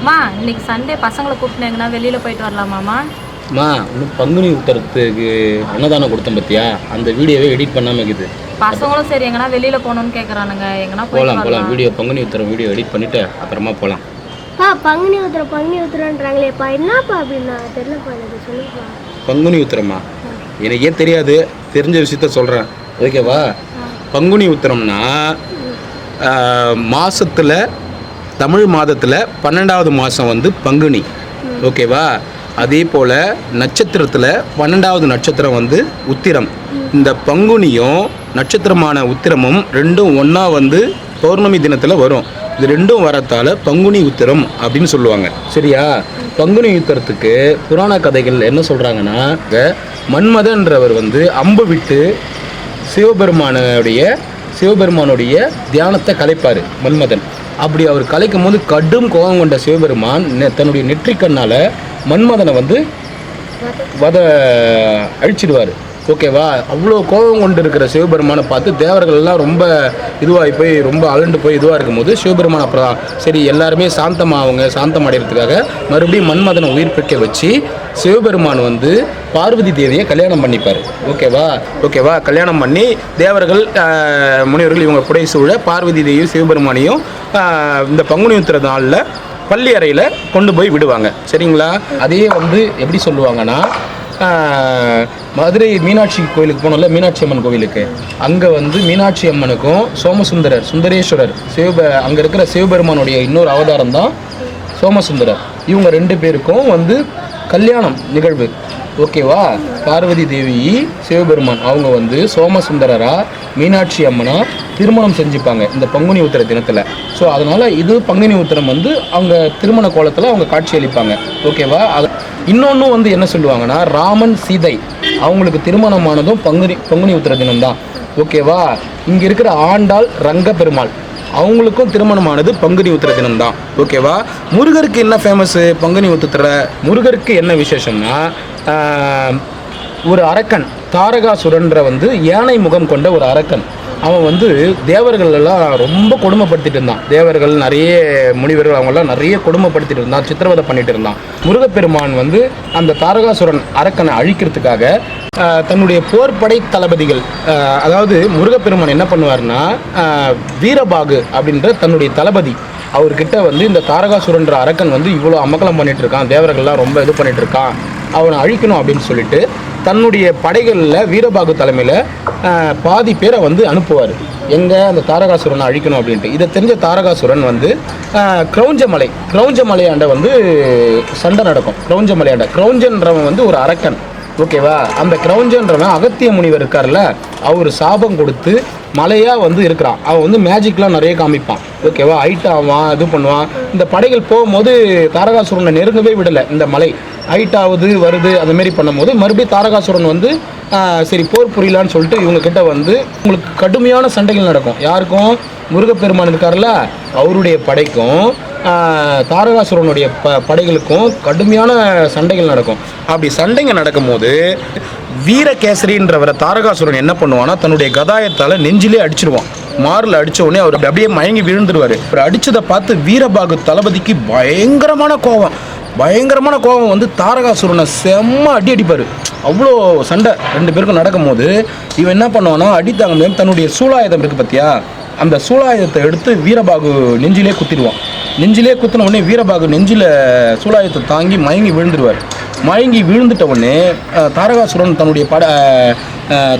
அம்மா இன்னைக்கு சண்டே பசங்களை கூப்பிட்டு எங்கன்னா வெளியில் போயிட்டு வரலாமாம்மா? அம்மா இன்னும் பங்குனி உத்தரத்துக்கு அன்னதானம் கொடுத்தேன் பார்த்தியா அந்த வீடியோவே எடிட் பண்ணாமல் இருக்குது. பசங்களும் சரி எங்கன்னா வெளியில் போகணும்னு கேட்குறானுங்க எங்கன்னா போகலாம் போகலாம் வீடியோ பங்குனி உத்தரம் வீடியோ எடிட் பண்ணிவிட்டு அப்புறமா போகலாம் பா பங்குனி உத்திரம் பங்குனி உத்திரன்றாங்களேப்பா என்னப்பா அப்படின்னா? தெரியலப்பா எனக்கு சொல்லுப்பா. பங்குனி உத்திரமா? எனக்கே தெரியாது. தெரிஞ்ச விஷயத்த சொல்கிறேன் ஓகேவா? பங்குனி உத்திரம்னா மாதத்தில் தமிழ் மாதத்தில் பன்னெண்டாவது மாதம் வந்து பங்குனி. ஓகேவா? அதே போல் நட்சத்திரத்தில் பன்னெண்டாவது நட்சத்திரம் வந்து உத்திரம். இந்த பங்குனியும் நட்சத்திரமான உத்திரமும் ரெண்டும் ஒன்றா வந்து பௌர்ணமி தினத்தில் வரும். இது ரெண்டும் வரத்தால் பங்குனி உத்திரம் அப்படின்னு சொல்லுவாங்க. சரியா? பங்குனி உத்திரத்துக்கு புராண கதைகள் என்ன சொல்கிறாங்கன்னா மன்மதன்றவர் வந்து அம்பு விட்டு சிவபெருமானுடைய சிவபெருமானுடைய தியானத்தை கலைப்பார் மன்மதன். அப்படி அவர் கலைக்கும் போது கடும் கோபம் கொண்ட சிவபெருமான் நெ- தன்னுடைய நெற்றிக்கண்ணால் மன்மதனை வந்து வத அழிச்சிடுவார். ஓகேவா? அவ்வளோ கோபம் கொண்டு இருக்கிற சிவபெருமானை பார்த்து தேவர்கள் எல்லாம் ரொம்ப இதுவாகி போய் ரொம்ப அலண்டு போய் இதுவாக இருக்கும்போது சிவபெருமான் அப்புறம் சரி எல்லாருமே சாந்தமாகுங்க சாந்தம் அடைகிறதுக்காக மறுபடியும் மன்மதனை உயிர் பெற்க வச்சு சிவபெருமான் வந்து பார்வதி தேவியை கல்யாணம் பண்ணிப்பார். ஓகேவா? ஓகேவா? கல்யாணம் பண்ணி தேவர்கள் முனிவர்கள் இவங்க புடை சூழ பார்வதி தேவியும் சிவபெருமானையும் இந்த பங்குனி உத்திர நாளில் பள்ளி அறையில் கொண்டு போய் விடுவாங்க. சரிங்களா? அதையே வந்து எப்படி சொல்லுவாங்கன்னா மதுரை மீனாட்சி கோயிலுக்கு போனோம்ல மீனாட்சி அம்மன் கோவிலுக்கு. அங்கே வந்து மீனாட்சி அம்மனுக்கும் சோமசுந்தரர் சுந்தரேஸ்வரர் சிவப அங்கே இருக்கிற சிவபெருமானுடைய இன்னொரு அவதாரம் தான் சோமசுந்தரர். இவங்க ரெண்டு பேருக்கும் வந்து கல்யாணம் நிகழ்வு. ஓகேவா? பார்வதி தேவி சிவபெருமான் அவங்க வந்து சோமசுந்தரரா மீனாட்சி அம்மனா திருமணம் செஞ்சுப்பாங்க இந்த பங்குனி உத்திர தினத்தில். ஸோ அதனால் இது பங்குனி உத்திரம் வந்து அவங்க திருமண கோலத்தில் அவங்க காட்சி அளிப்பாங்க. ஓகேவா? அது இன்னொன்று வந்து என்ன சொல்லுவாங்கன்னா ராமன் சீதை. அவங்களுக்கு திருமணமானதும் பங்குனி பங்குனி உத்திர தினம்தான். ஓகேவா? இங்கே இருக்கிற ஆண்டாள் ரங்க பெருமாள் அவங்களுக்கும் திருமணமானது பங்குனி உத்திர தினம் தான் ஓகேவா? முருகருக்கு என்ன ஃபேமஸ்ஸு பங்குனி உத்திர முருகருக்கு என்ன விசேஷம்னா ஒரு அரக்கன் தாரகாசுரன்ற வந்து யானை முகம் கொண்ட ஒரு அரக்கன். அவன் வந்து தேவர்கள் எல்லாம் ரொம்ப கொடுமைப்படுத்திட்டு இருந்தான். தேவர்கள் நிறைய முனிவர்கள் அவங்கெல்லாம் நிறைய கொடுமைப்படுத்திட்டு இருந்தான் சித்திரவதை பண்ணிட்டு இருந்தான். முருகப்பெருமான் வந்து அந்த தாரகாசுரன் அரக்கனை அழிக்கிறதுக்காக தன்னுடைய போர்ப்படை தளபதிகள் அதாவது முருகப்பெருமான் என்ன பண்ணுவார்னா வீரபாகு அப்படின்ற தன்னுடைய தளபதி அவர்கிட்ட வந்து இந்த தாரகாசுரன்ற அரக்கன் வந்து இவ்வளோ அமக்கலம் பண்ணிட்டு இருக்கான் தேவர்கள்லாம் ரொம்ப இது பண்ணிட்டு இருக்கான் அவனை அழிக்கணும் அப்படின்னு சொல்லிட்டு தன்னுடைய படைகளில் வீரபாகு தலைமையில் பாதி பேரை வந்து அனுப்புவார். எங்கே அந்த தாரகாசுரனை அழிக்கணும் அப்படின்ட்டு. இதை தெரிஞ்ச தாரகாசுரன் வந்து ஆஹ், கிரௌஞ்சமலை கிரௌஞ்சமலையாண்ட வந்து சண்டை நடக்கும். கிரௌஞ்சமலையாண்ட. கிரௌஞ்சன்றவன் வந்து ஒரு அரக்கன். ஓகேவா? அந்த கிரௌஞ்சன்றவன் அகத்திய முனிவர் இருக்கார்ல அவர் சாபம் கொடுத்து மலையாக வந்து இருக்கிறான். அவன் வந்து மேஜிக்லாம் நிறைய காமிப்பான். ஓகேவா? ஹைட் ஆவான் இது பண்ணுவான். இந்த படைகள் போகும்போது தாரகாசுரனை நெருங்கவே விடலை இந்த மலை. ஹைட் ஆகுது வருது அது மாரி பண்ணும்போது மறுபடியும் தாரகாசுரன் வந்து சரி போர் புரியலான்னு சொல்லிட்டு இவங்க கிட்ட வந்து உங்களுக்கு கடுமையான சண்டைகள் நடக்கும். யாருக்கும்? முருகப்பெருமான் இருக்கார்ல அவருடைய படைக்கும் தாரகாசுரனுடைய ப படைகளுக்கும் கடுமையான சண்டைகள் நடக்கும். அப்படி சண்டைங்க நடக்கும்போது வீரகேசரின்றவரை தாரகாசுரன் என்ன பண்ணுவான்னா தன்னுடைய கதாயத்தால் நெஞ்சிலே அடிச்சிருவான். மாரில் அடித்த உடனே அவர் அப்படியே மயங்கி விழுந்துருவார். அவர் அடித்ததை பார்த்து வீரபாகு தளபதிக்கு பயங்கரமான கோபம் பயங்கரமான கோபம் வந்து தாரகாசுரனை செம்ம அடி அடிப்பார். அவ்வளோ சண்டை ரெண்டு பேருக்கும் நடக்கும்போது இவன் என்ன பண்ணுவான்னா அடி தாங்க முடியாம தன்னுடைய சூலாயுதம் இருக்குது பார்த்தியா அந்த சூலாயுதத்தை எடுத்து வீரபாகு நெஞ்சிலே குத்திடுவான். நெஞ்சிலே குத்தின உடனே வீரபாகு நெஞ்சில் சூலாயுதத்தை தாங்கி மயங்கி விழுந்துருவார். மயங்கி விழுந்துட்ட உடனே தாரகாசுரன் தன்னுடைய பட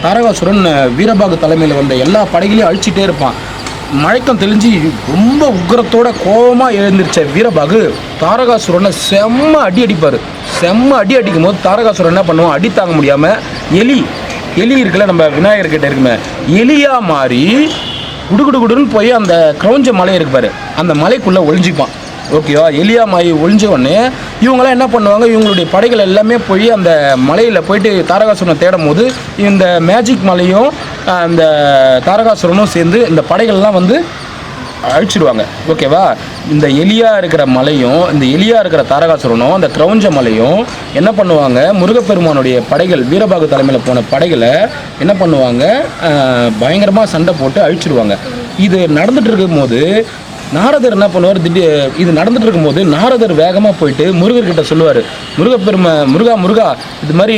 தாரகாசுரன் வீரபாகு தலைமையில் வந்த எல்லா படைகளையும் அழிச்சிட்டே இருப்பான். மழைக்கம் தெளிஞ்சு ரொம்ப உக்கிரத்தோட கோபமாக எழுந்திருச்ச வீரபாகு தாரகாசுரனை செம்ம அடி அடிப்பார். செம்ம அடி அடிக்கும் போது தாரகாசுரன் என்ன பண்ணுவோம் அடி தாங்க முடியாமல் எலி எலி இருக்குல்ல நம்ம விநாயகர்கிட்ட இருக்குமே எலியாக மாறி குடுகுடு குடுன்னு போய் அந்த கிரௌஞ்ச மலை இருப்பார் அந்த மலைக்குள்ளே ஒழிஞ்சிப்பான் ஓகேவா எலியா மாயி ஒழிஞ்ச உடனே இவங்களாம் என்ன பண்ணுவாங்க? இவங்களுடைய படைகள் எல்லாமே போய் அந்த மலையில் போயிட்டு தாரகாசுரனை தேடும் போது இந்த மேஜிக் மலையும் அந்த தாரகாசுரனும் சேர்ந்து இந்த படைகள்லாம் வந்து அழிச்சிடுவாங்க. ஓகேவா? இந்த எலியா இருக்கிற மலையும் இந்த எலியா இருக்கிற தாரகாசுரனும் அந்த கிரௌஞ்ச மலையும் என்ன பண்ணுவாங்க? முருகப்பெருமானுடைய படைகள் வீரபாகு தலைமையில் போன படைகளை என்ன பண்ணுவாங்க? பயங்கரமாக சண்டை போட்டு அழிச்சிடுவாங்க. இது நடந்துட்டு இருக்கும்போது நாரதர் என்ன பண்ணுவார்? திடீர் இது நடந்துட்டு இருக்கும்போது நாரதர் வேகமாக போயிட்டு முருகர்கிட்ட சொல்லுவார். முருகப்பெருமை முருகா முருகா இது மாதிரி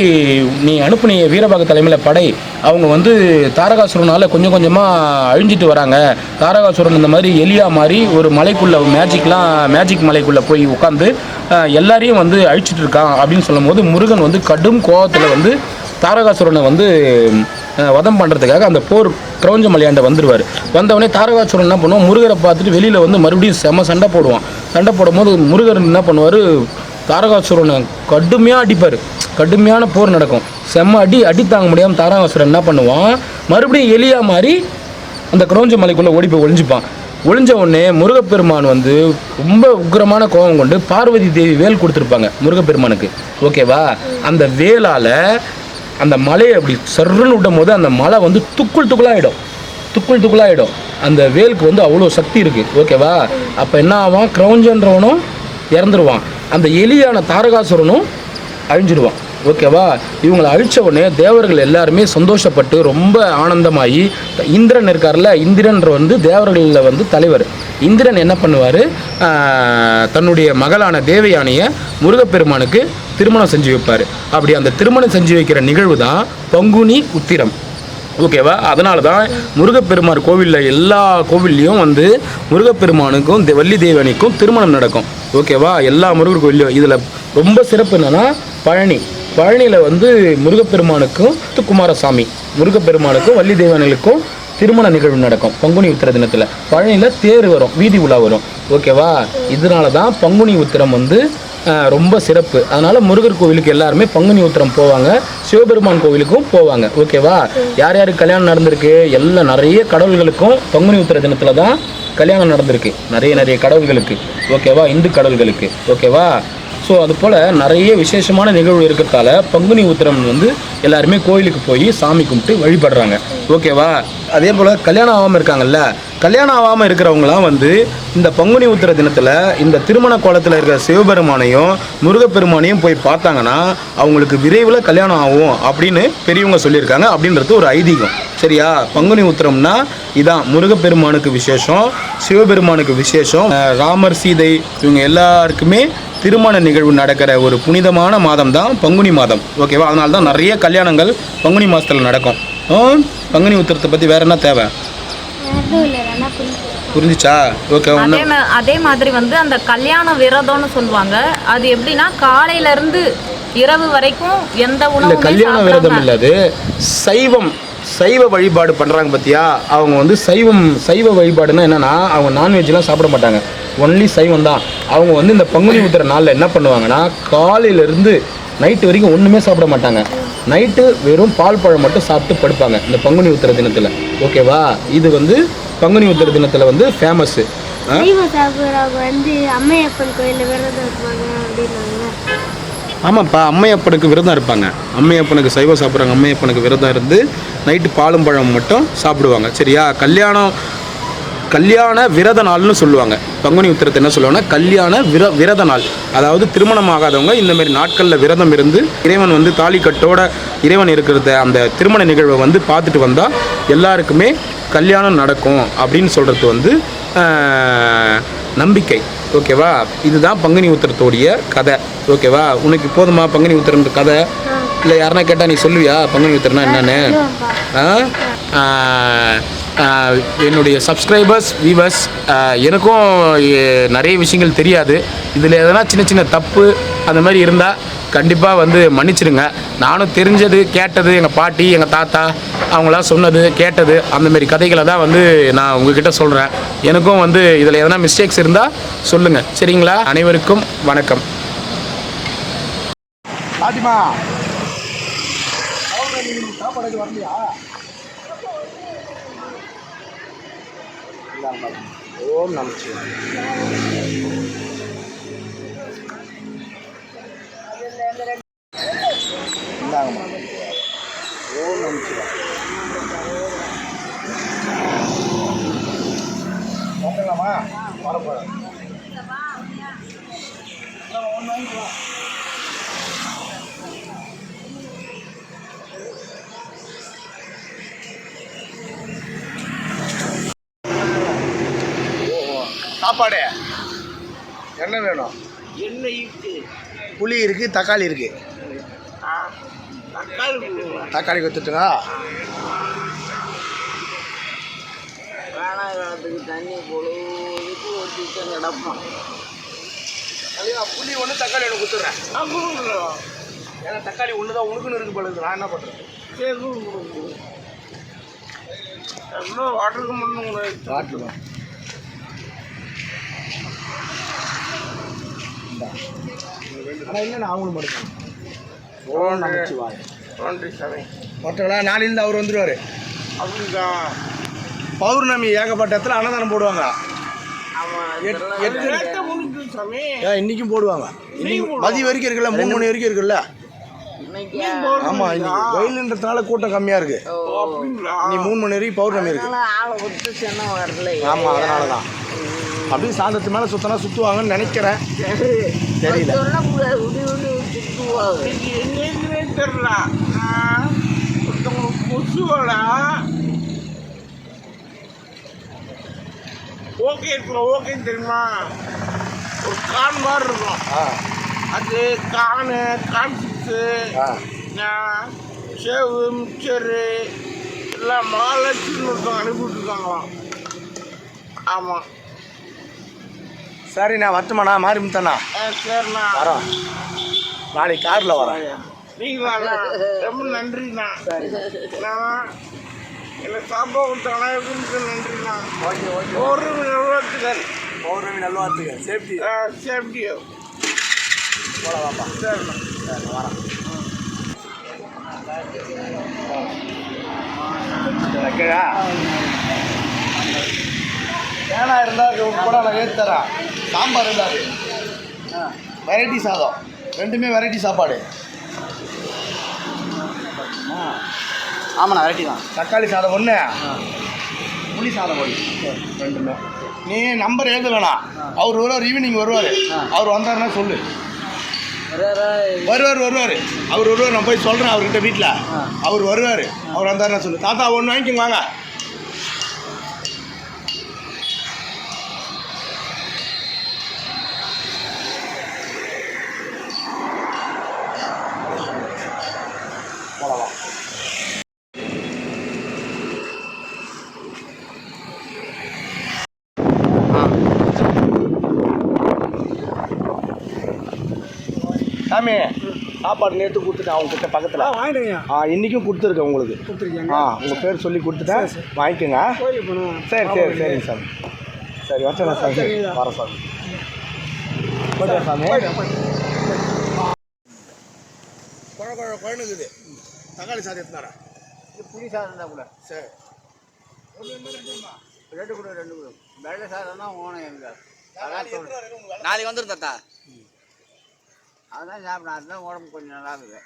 நீ அனுப்புனிய வீரபாக தலைமையில் படை. அவங்க வந்து தாரகாசுரனால் கொஞ்சம் கொஞ்சமாக அழிஞ்சிட்டு வராங்க. தாரகாசுரன் இந்த மாதிரி எலியா மாதிரி ஒரு மலைக்குள்ளே மேஜிக்லாம் மேஜிக் மலைக்குள்ளே போய் உட்காந்து எல்லாரையும் வந்து அழிச்சிட்டு இருக்கான் அப்படின்னு சொல்லும்போது முருகன் வந்து கடும் கோபத்தில் வந்து தாரகாசுரனை வந்து வதம் பண்ணுறதுக்காக அந்த போர் கிரௌஞ்ச மலையாண்ட வந்துடுவார் வந்தவொடனே தாரகாசுரன் என்ன பண்ணுவான்? முருகரை பார்த்துட்டு வெளியில் வந்து மறுபடியும் செம சண்டை போடுவான். சண்டை போடும்போது முருகர் என்ன பண்ணுவார்? தாரகாசுரனை கடுமையாக அடிப்பார். கடுமையான போர் நடக்கும். செம்ம அடி அடி தாங்க முடியாமல் தாரகாசுரன் என்ன பண்ணுவான்? மறுபடியும் எலியா மாறி அந்த கிரௌஞ்ச மலைக்குள்ளே ஓடி போய் ஒளிஞ்சுப்பான். ஒளிஞ்ச உடனே முருகப்பெருமான் வந்து ரொம்ப உக்கிரமான கோபம் கொண்டு பார்வதி தேவி வேல் கொடுத்துருப்பாங்க முருகப்பெருமானுக்கு. ஓகேவா? அந்த வேலால் அந்த மலையை அப்படி சர்ருன்னு விடும் போது அந்த மலை வந்து துக்குள் துக்குளாயிடும். துக்குள் துக்குளாயிடும். அந்த வேலுக்கு வந்து அவ்வளோ சக்தி இருக்குது ஓகேவா அப்போ என்ன ஆவான்? கிரௌஞ்சன்றவனும் இறந்துருவான். அந்த எலியான தாரகாசுரனும் அழிஞ்சிடுவான் ஓகேவா? இவங்களை அழித்த உடனே தேவர்கள் எல்லாருமே சந்தோஷப்பட்டு ரொம்ப ஆனந்தமாகி இந்திரன் இருக்கார்ல இந்திரன்ற வந்து தேவர்களில் வந்து தலைவர். இந்திரன் என்ன பண்ணுவார்? தன்னுடைய மகளான தேவயானையை முருகப்பெருமானுக்கு திருமணம் செஞ்சு வைப்பார். அப்படி அந்த திருமணம் செஞ்சு வைக்கிற நிகழ்வு தான் பங்குனி உத்திரம். ஓகேவா? அதனால தான் முருகப்பெருமார் கோவிலில் எல்லா கோவில்லையும் வந்து முருகப்பெருமானுக்கும் தே- வள்ளி தேவனிக்கும் திருமணம் நடக்கும். ஓகேவா? எல்லா முருகர் கோவிலையும் இதில் ரொம்ப சிறப்பு என்னென்னா பழனி. பழனியில் வந்து முருகப்பெருமானுக்கும் குமாரசாமி முருகப்பெருமானுக்கும் வள்ளி தேவனுக்கும் திருமண நிகழ்வு நடக்கும் பங்குனி உத்திர தினத்தில். பழனியில் தேர் வரும் வீதி உலா வரும். ஓகேவா இதனால தான் பங்குனி உத்திரம் வந்து ரொம்ப சிறப்பு. அதனால் முருகர் கோவிலுக்கு எல்லாருமே பங்குனி உத்திரம் போவாங்க சிவபெருமான் கோவிலுக்கும் போவாங்க ஓகேவா யார் யார் கல்யாணம் நடந்திருக்கு? எல்லா நிறைய கடவுள்களுக்கும் பங்குனி உத்திர தினத்தில் தான் கல்யாணம் நடந்திருக்கு. நிறைய நிறைய கடவுள்களுக்கு ஓகேவா இந்து கடவுள்களுக்கு ஓகேவா ஸோ அது போல் நிறைய விசேஷமான நிகழ்வு இருக்கிறதால பங்குனி உத்திரம் வந்து எல்லாருமே கோயிலுக்கு போய் சாமி கும்பிட்டு வழிபடுறாங்க. ஓகேவா அதே போல் கல்யாணம் ஆகாமல் இருக்காங்கல்ல கல்யாணம் ஆகாமல் இருக்கிறவங்களாம் வந்து இந்த பங்குனி உத்திர தினத்தில் இந்த திருமண கோலத்தில் இருக்கிற சிவபெருமானையும் முருகப்பெருமானையும் போய் பார்த்தாங்கன்னா அவங்களுக்கு விரைவில் கல்யாணம் ஆகும் அப்படின்னு பெரியவங்க சொல்லியிருக்காங்க அப்படின்றது ஒரு ஐதீகம். சரியா? பங்குனி உத்திரம்னா இதான் முருகப்பெருமானுக்கு விசேஷம் சிவபெருமானுக்கு விசேஷம். ராமர் சீதை இவங்க எல்லாருக்குமே திருமண நிகழ்வு நடக்கிற ஒரு புனிதமான மாதம் தான் பங்குனி மாதம். ஓகேவா அதனால தான் நிறைய கல்யாணங்கள் பங்குனி மாதத்தில் நடக்கும். பங்குனி உத்திரத்தை பற்றி வேறு என்ன தேவை? புரிஞ்சுச்சா? ஓகே அதே அதே மாதிரி வந்து அந்த கல்யாண விரதம்னு சொல்லுவாங்க. அது எப்படின்னா காலையில இருந்து இரவு வரைக்கும் எந்த உணவுமே கல்யாண விரதம் இல்லை அது. சைவம் சைவ வழிபாடு பண்ணுறாங்க பார்த்தியா அவங்க வந்து சைவம் சைவ வழிபாடுன்னா என்னன்னா அவங்க நான்வெஜ்லாம் சாப்பிட மாட்டாங்க. ஒன்லி சைவம் தான். அவங்க வந்து இந்த பங்குனி உத்திர நாளில் என்ன பண்ணுவாங்கன்னா காலையிலேருந்து நைட்டு வரைக்கும் ஒன்றுமே சாப்பிட மாட்டாங்க. நைட்டு வெறும் பால் பழம் மட்டும் சாப்பிட்டு படுப்பாங்க இந்த பங்குனி உத்திர தினத்தில். ஓகேவா? இது வந்து பங்குனி உத்திர தினத்தில் வந்து ஃபேமஸ்ஸு வந்து அம்மையப்பன் கோயிலில் விரதம் இருப்பாங்க அப்படின்னாங்க. ஆமாப்பா அம்மையப்பனுக்கு விரதம் இருப்பாங்க. அம்மையப்பனுக்கு சைவம் சாப்பிட்றாங்க அம்மையப்பனுக்கு விரதம் இருந்து நைட்டு பாலும் பழம் மட்டும் சாப்பிடுவாங்க. சரியா? கல்யாணம் கல்யாண விரத நாள்னு சொல்லுவாங்க. பங்குனி உத்திரத்தை என்ன சொல்லுவாங்கன்னா கல்யாண விர விரத நாள். அதாவது திருமணம் ஆகாதவங்க இந்த மாதிரி நாட்களில் விரதம் இருந்து இறைவன் வந்து தாலி கட்டோட இறைவன் இருக்கிறத அந்த திருமண நிகழ்வை வந்து பார்த்துட்டு வந்தால் எல்லாருக்குமே கல்யாணம் நடக்கும் அப்படின்னு சொல்கிறது வந்து நம்பிக்கை. ஓகேவா? இதுதான் பங்குனி உத்திரத்தோடைய கதை. ஓகேவா? உனக்கு போதுமா பங்குனி உத்திரன்ற கதை? இல்லை யாருன்னா கேட்டால் நீ சொல்லுவியா? பங்குனி உத்திரம்னா என்னன்னு? ஆ? என்னுடைய சப்ஸ்கிரைபர்ஸ் வியூவர்ஸ் எனக்கும் நிறைய விஷயங்கள் தெரியாது. இதில் எதனா சின்ன சின்ன தப்பு அந்த மாதிரி இருந்தால் கண்டிப்பாக வந்து மன்னிச்சிடுங்க. நானும் தெரிஞ்சது கேட்டது எங்கள் பாட்டி எங்கள் தாத்தா அவங்களாம் சொன்னது கேட்டது அந்தமாரி கதைகளை தான் வந்து நான் உங்ககிட்ட சொல்கிறேன் எனக்கும் வந்து இதில் எதனா மிஸ்டேக்ஸ் இருந்தால் சொல்லுங்கள் சரிங்களா? அனைவருக்கும் வணக்கம். பாத்திமா ஓம் நமச்சிவாய் சாப்பாடு? என்ன வேணும்? என்ன இருக்கு. புளி இருக்கு தக்காளி இருக்கு. ஆ, தக்காளி வேணாம் காலத்துக்கு தண்ணி பொழுதுக்கு ஒரு சிக்கன் கிடப்பான் புளி ஒன்று தக்காளி ஒன்று கொடுத்துட்றேன் அப்புறம் ஏன்னா தக்காளி ஒன்று தான் உனக்குன்னு இருக்கு. பழுது நான் என்ன பண்ணுறேன் எவ்வளோ வாட்டருக்கு பண்ணுங்க காட்டுங்க ஆனால் அவங்களும் மட்டும் ஓ நமச்சிவாய் மற்றவங்களா நாளையிலேருந்து அவர் வந்துடுவார் அப்படிக்கா பௌர்ணமி ஏகப்பட்ட இடத்துல அன்னதானம் போடுவாங்க. இன்னைக்கும் போடுவாங்க. இன்னைக்கு மதியம் வரைக்கும் இருக்குல்ல மூணு மணி வரைக்கும் இருக்குல்ல? இன்னைக்கு? ஆமா இன்னைக்கு வெயிலுன்றதுனால கூட்டம் கம்மியா இருக்கு. அப்படிங்களா? நீ மூணு மணி வரைக்கும் பௌர்ணமி இருக்கு. ஆமா அதனால தான் அப்படியே சாந்தத்து மேல சுத்தனா சுத்துவாங்கன்னு நினைக்கிறேன். தெரியல. தெரியல ஓகே இருக்குல்ல ஓகே தெரியுமா ஒரு கான் மாதிரி இருக்கும் அது கானு கான் சிப்ஸு ஆ. சேவு மிக்சரு எல்லாம் மகாலட்சுமி ஒருத்தவங்க அனுப்பி விட்டுருக்காங்களாம் ஆமாம் சரி நான் வரட்டுமாண்ணா மாறி முத்தாண்ணா. சரிண்ணா. வரோம். நாளைக்கு காரில் வரேன் நீங்களா ரொம்ப நன்றிண்ணா. நான் எனக்கு சாப்பாடு கொடுத்தாங்கன்னா எதுக்கு நன்றிண்ணா. ஒரு நிறுவனத்துகள் பௌர்ணமி நல்வாழ்த்துங்க சேஃப்டி சேஃப்டியோ போகலாம்ப்பா சரிண்ணா. வரேன் வைக்கடா தேனா இருந்தால் கூட நான் ஏற்றி தரேன். சாம்பார் இருந்தாரு வெரைட்டி சாதம். ரெண்டுமே வெரைட்டி சாப்பாடு. ஆமாண்ணா வெரைட்டி தான். தக்காளி சாதம் ஒன்று புளி சாதம் ஒன்று ரெண்டுமே. நீ நம்பர் எழுத வேணாம் அவர் வருவார் ஈவினிங் வருவார். அவர் வந்தாருன்னா சொல்லு. வருவார்? வருவார் அவர் வருவார் நான் போய் சொல்கிறேன் அவர்கிட்ட வீட்டில் அவர் வருவார். அவர் வந்தாருன்னா சொல்லு. தாத்தா ஒன்று வாங்கிக்கோங்க வாங்க போலாம் சாமி சாப்பாடு நேற்று கொடுத்துட்டேன் அவங்க கிட்ட பக்கத்தில் வாங்கிடுங்க. ஆ இன்றைக்கும் கொடுத்துருக்கேன் உங்களுக்கு. கொடுத்துருக்கீங்க ஆ உங்கள் பேர் சொல்லி கொடுத்துட்டேன். வாங்கிக்கோங்க. சரி சரி சரிங்க சாமி. சரி வச்சேன் சாமி. வர சாமி. போய்ட்டு சாமி. குழ குழ குழந்தைக்குது தக்காளி சாதம் எடுத்துனாரா இது புளி சாதம் தான் கூட. சரி. ரெண்டு கூட ரெண்டு கூட. வெள்ளை சாதம் தான் ஓனம் எங்க நாளைக்கு வந்துடும் தாத்தா. அதான் சாப்பிடணும் அதுதான் உடம்பு கொஞ்சம் நல்லா இருக்குது.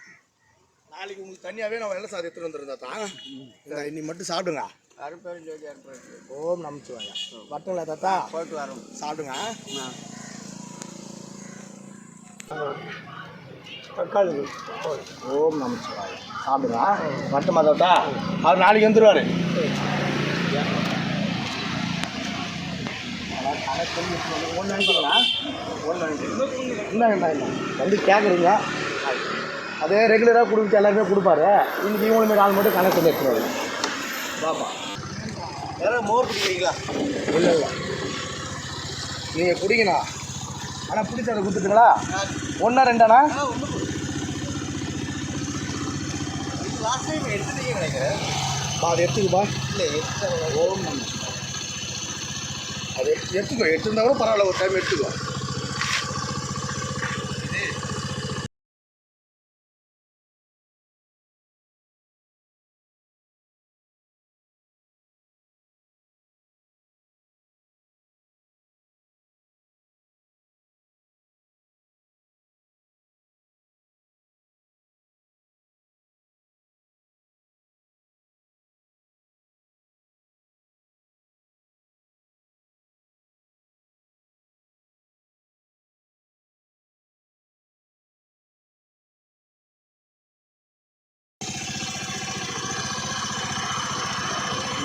நாளைக்கு உங்களுக்கு தனியாகவே நான் வெள்ளை சாதம் எடுத்துகிட்டு வந்துருந்தா தான் இன்னைக்கு மட்டும் சாப்பிடுங்க. அறுப்பேரும் ஜோதி அறுப்பேரும் ஓம் நமச்சிவாயா வட்டுங்களா தாத்தா? போயிட்டு வரோம். சாப்பிடுங்க. தக்காளி. ஓம் நமச்சிவாயா சாப்பிடுங்க. மட்டுமா தாத்தா? அவர் நாளைக்கு வந்துடுவார் ஒன்று நினைக்கிறீங்களா ஒன்று இந்தாங்க இந்தாங்க வந்து கேட்குறீங்க அதே ரெகுலராக கொடுத்து எல்லாருமே கொடுப்பாரு. இன்னைக்கு இவங்களுக்கு நாள் மட்டும் கணக்கு வந்து எடுத்துருவாரு பாப்பா யாராவது மோர் குடிக்கிறீங்களா? இல்லை இல்லை. நீங்கள் குடிங்கண்ணா ஆனால் பிடிச்ச அதை கொடுத்துட்டுங்களா? ஒன்றா ரெண்டாண்ணா? லாஸ்ட் டைம் எடுத்துட்டீங்க நினைக்கிறேன். பா அதை எடுத்துக்குப்பா. இல்லை ஓம் நம. அது எடுத்து எடுத்துக்கோ. எடுத்துருந்தா கூட பரவாயில்ல ஒரு டைம் எடுத்துக்கோ.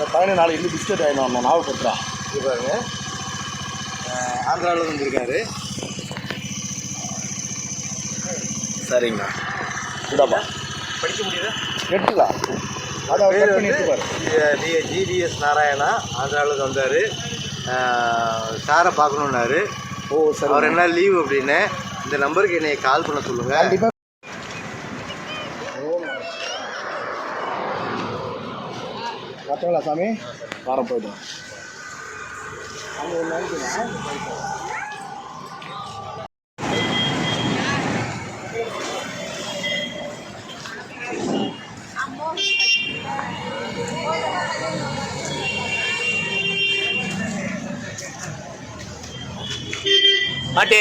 இந்த பையனை நாளைக்கு வந்து பிஸ்கட் வாங்கிட்டு வரணும் ஞாபகப்படுத்துறா இது பாருங்க. ஆந்திராவில் வந்திருக்காரு. சரிங்கண்ணா. இந்தாப்பா. படிக்க முடியுதா? அதான் பேர் வந்து ஜிடிஎஸ் நாராயணா. ஆந்திராவில் வந்தார். சாரை பார்க்கணுன்னாரு ஓ சார். அவர் என்ன லீவ் அப்படின்னு இந்த நம்பருக்கு என்னை கால் பண்ண சொல்லுங்கள் பார்த்தீங்களா சாமி? வாரம் போய்டும் பாட்டி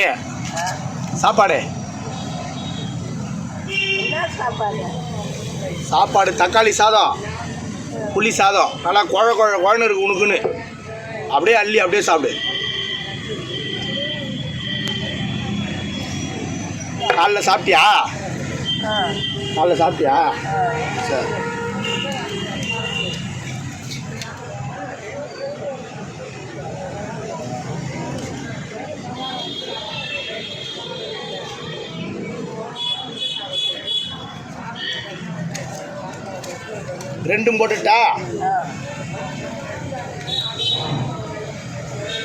சாப்பாடு? சாப்பாடு தக்காளி சாதம். புளி சாதம். நல்லா குழ குழ குழன்னு இருக்கு உனக்குன்னு. அப்படியே அள்ளி அப்படியே சாப்பிடு. காலைல சாப்பிட்டியா? காலைல சாப்பிட்டியா? சரி. ரெண்டும் போட்டுட்டா?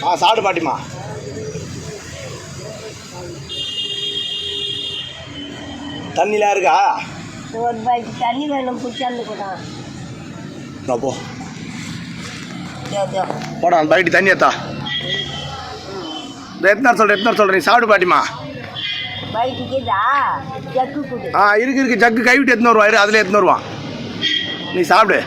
ஆ சாப்பிடு பாட்டிமா தண்ணிலாம் இருக்கா? ஒரு பைக்கு தண்ணி வேணும் பிடிச்சாந்து கூட. நான் போ. போடா அந்த பைட்டு தண்ணி ஏத்தா எத்தனை சொல்கிறேன் எத்தனை சொல்கிறேன் நீ சாப்பிடு பாட்டிமா ஆ இருக்கு இருக்கு ஜக்கு. கைவிட்டு எடுத்துன்னு வருவா அதில் எடுத்துன்னு வருவான் நீ சாப்பிடு.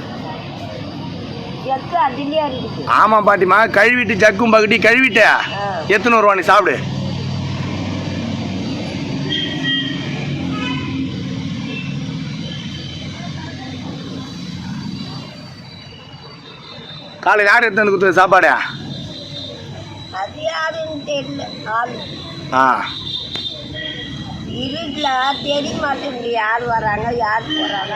ஆமாம் பாட்டிமா கழுவிட்டு ஜக்கும் பக்கட்டி கழுவிட்டு. எடுத்துன்னு வருவான் நீ சாப்பிடு. காலையில் யார் எடுத்து வந்து கொடுத்தது சாப்பாடு? ஆ. இருட்டில் தெரிய மாட்டேங்குது. யார் வராங்க யார் போகிறாங்க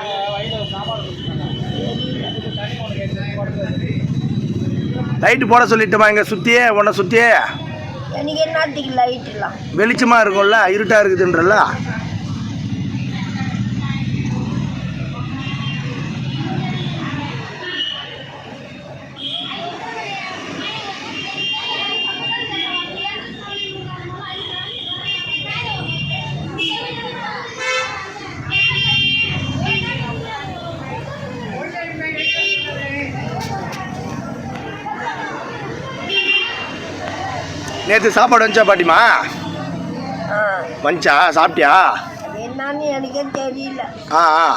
லைட்டு போட சொல்லிட்டுமா இங்கே சுற்றியே உன்னை சுற்றியே வெளிச்சமாக இருக்கும்ல இருட்டாக இருக்குதுன்றல நேற்று சாப்பாடு வந்துச்சா பாட்டிமா வந்துச்சா? சாப்பிட்டியா? என்னன்னு எனக்கே தெரியல. ஆ ஆ.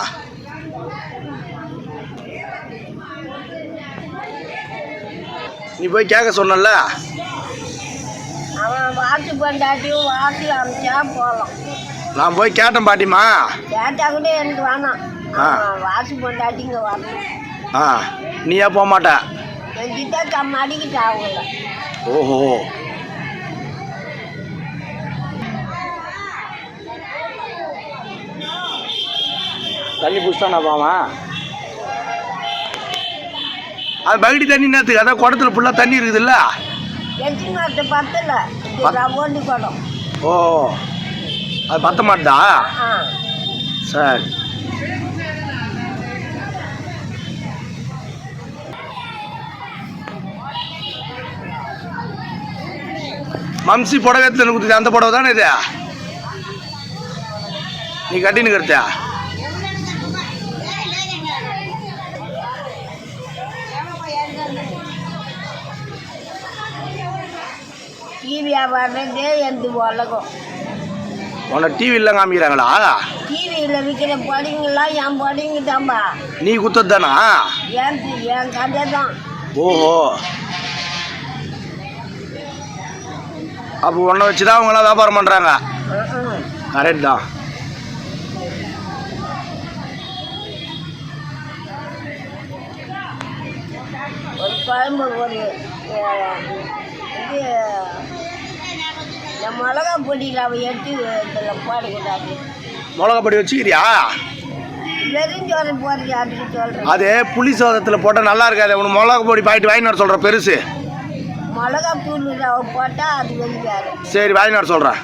நீ போய் கேட்க சொன்னல அவன் வாட்டு பண்ணாட்டியும் வாட்டு அமிச்சா போகலாம் நான் போய் கேட்டேன் பாட்டிமா கேட்டா கூட எனக்கு வேணாம். வாட்டு பண்ணாட்டிங்க வரணும். ஆ. நீயா போக மாட்ட? என்கிட்ட அடிக்கிட்டு ஆகல ஓஹோ. தண்ணி புடிச்சிட்டானா பாவா அது பகடி தண்ணி நேரத்துக்கு அதான் குடத்துல ஃபுல்லாக தண்ணி இருக்குதுல்ல? எத்தனை ஓ அது பத்த மாட்டா சரி. மம்சி புடவை எடுத்து கொடுத்தது அந்த புடவை தானே இது? நீ கட்டின்னு கருத்தியா டீ வியாபாரத்தே எந்த உலகம். உன்னை டிவியில் காமிக்கிறாங்களா? டிவியில் விற்கிற படிங்கெல்லாம் என் படிங்க தான்பா நீ குத்தது தானா? என் என் கதை தான். ஓஹோ. அப்போ உன்னை வச்சு தான் அவங்களாம் வியாபாரம் பண்ணுறாங்க கரெக்ட் தான். ஒரு குழம்பு ஒரு இது இந்த மிளகா பொடியில் அவள் எடுத்து இதில் போடக்கூடாது மிளகா பொடி வச்சுக்கிறியா? போடுறது சொல்கிறேன் அது புளி சோதத்தில் போட்டால் நல்லா இருக்காது. உனக்கு மிளகா பொடி பாயிட்டு வாங்கிட்டு வர சொல்கிற பெருசு. மிளகா தூள் போட்டால் அது வேறு சரி வாங்கி வர சொல்கிறேன்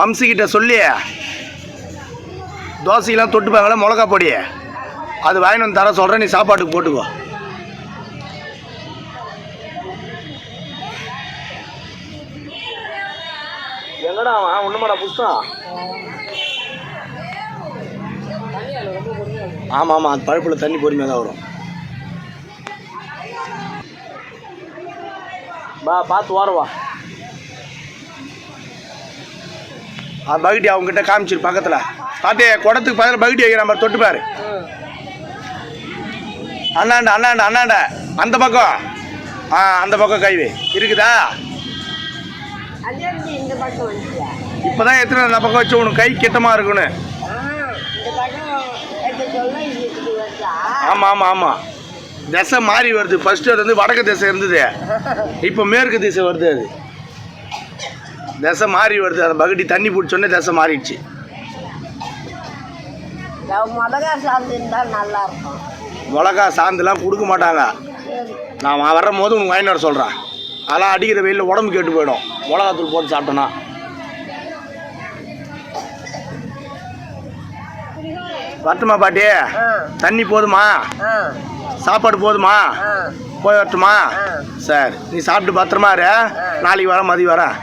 மம்சிக்கிட்ட சொல்லி. தோசையெல்லாம் தொட்டுப்பாங்களே மிளகா பொடி அது வாங்கிட்டு வந்து தர சொல்கிறேன் நீ சாப்பாட்டுக்கு போட்டுக்கோ. எங்கடா அவன் ஒன்றுமாடா புஸ்தம் ஆமாம் ஆமாம் அந்த பழுப்பில் தண்ணி பொறுமையாக தான் வரும். பா பார்த்து ஓரம் வா. ஆ அவங்ககிட்ட காமிச்சிரு பக்கத்தில். பார்த்தே குடத்துக்கு பக்கத்தில் பகுடி வைக்கிற நம்ம தொட்டு பாரு. அண்ணாண்ட அண்ணாண்ட அண்ணாண்ட அந்த பக்கம். ஆ அந்த பக்கம் கைவி இருக்குதா? அது எப்படி இந்த பக்கம் வந்துச்சு இப்போ தான் எத்தனை அந்த பக்கம் வச்சு உனக்கு கை கிட்டமாக இருக்குன்னு. ஆமாம் ஆமாம் ஆமாம் திசை மாறி வருது. ஃபர்ஸ்ட் அது வந்து வடக்கு திசை இருந்தது. இப்போ மேற்கு திசை வருது அது. திசை மாறி வருது. அந்த பகுட்டி தண்ணி பிடிச்சோன்னே திசை மாறிடுச்சு. மிளகா இருந்தால் நல்லா இருக்கும். மிளகா சாந்துலாம் கொடுக்க மாட்டாங்க. நான் வரும் போது உனக்கு வாங்கிட்டு வர சொல்கிறேன் அதெல்லாம் அடிக்கிற வெயிலில் உடம்பு கெட்டு போயிடும். மிளகாத்தூள் போட்டு சாப்பிட்டோன்னா வரட்டுமா பாட்டி? தண்ணி போதுமா? சாப்பாடு போதுமா? போய் வரட்டுமா. சரி நீ சாப்பிட்டு பத்திரமா இரு. நாளைக்கு வரேன் மதியம் வரேன்